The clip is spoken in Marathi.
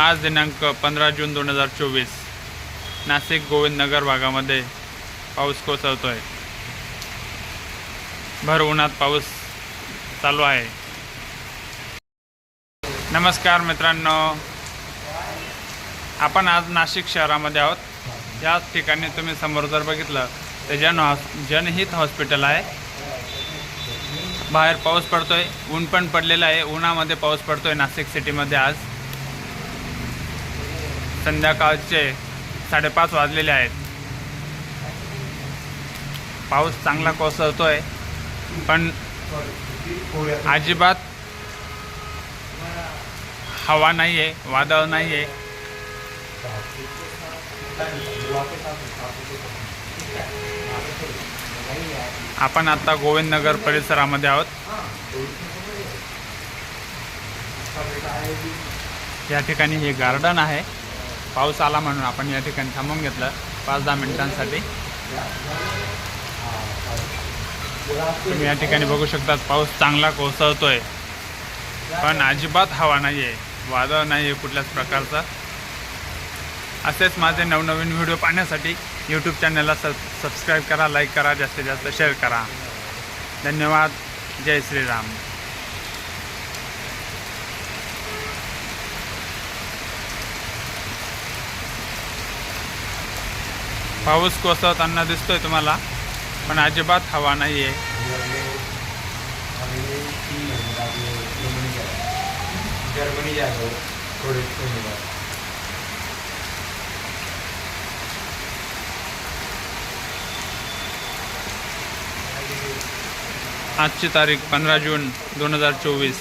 आज दिनांक पंधरा जून दोन हजार चोवीस. नाशिक गोविंदनगर भागामध्ये पाऊस कोसळतो आहे भर उन्हात पाऊस चालू आहे. नमस्कार मित्रांनो. आपण आज नाशिक शहरामध्ये आहोत. याच ठिकाणी तुम्ही समोर जर बघितलं तर जन हॉस् जनहित हॉस्पिटल आहे. बाहेर पाऊस पडतोय ऊन पण पडलेलं आहे. उन्हामध्ये पाऊस पडतोय नाशिक सिटीमध्ये आज. संध्याकाळचे साडेपाच वाजलेले आहेत. पाऊस चांगला कोसळतोय पण अजिबात हवा नाही आहे वादळ नाही आहे आपण आता गोविंदनगर परिसरामध्ये आहोत. या ठिकाणी हे गार्डन आहे. पाऊस आला म्हणून आपण या ठिकाणी थांबून घेतलं. पाच दहा मिनिटांसाठी. तुम्ही या ठिकाणी बघू शकता पाऊस चांगला कोसळतोय. पण अजिबात हवा नाही आहे वादळ नाही आहे कुठल्याच प्रकारचा. असेच माझे नवनवीन व्हिडिओ पाहण्यासाठी यूट्यूब चॅनलला सब सबस्क्राईब करा लाईक करा जास्तीत जास्त शेअर करा. धन्यवाद. जय श्रीराम. पाऊस कोसळताना दिसतोय तुम्हाला पण अजिबात हवा नाही आहे जर्मनी जातो थोडे आजची तारीख पंधरा जून दोन हजार चोवीस.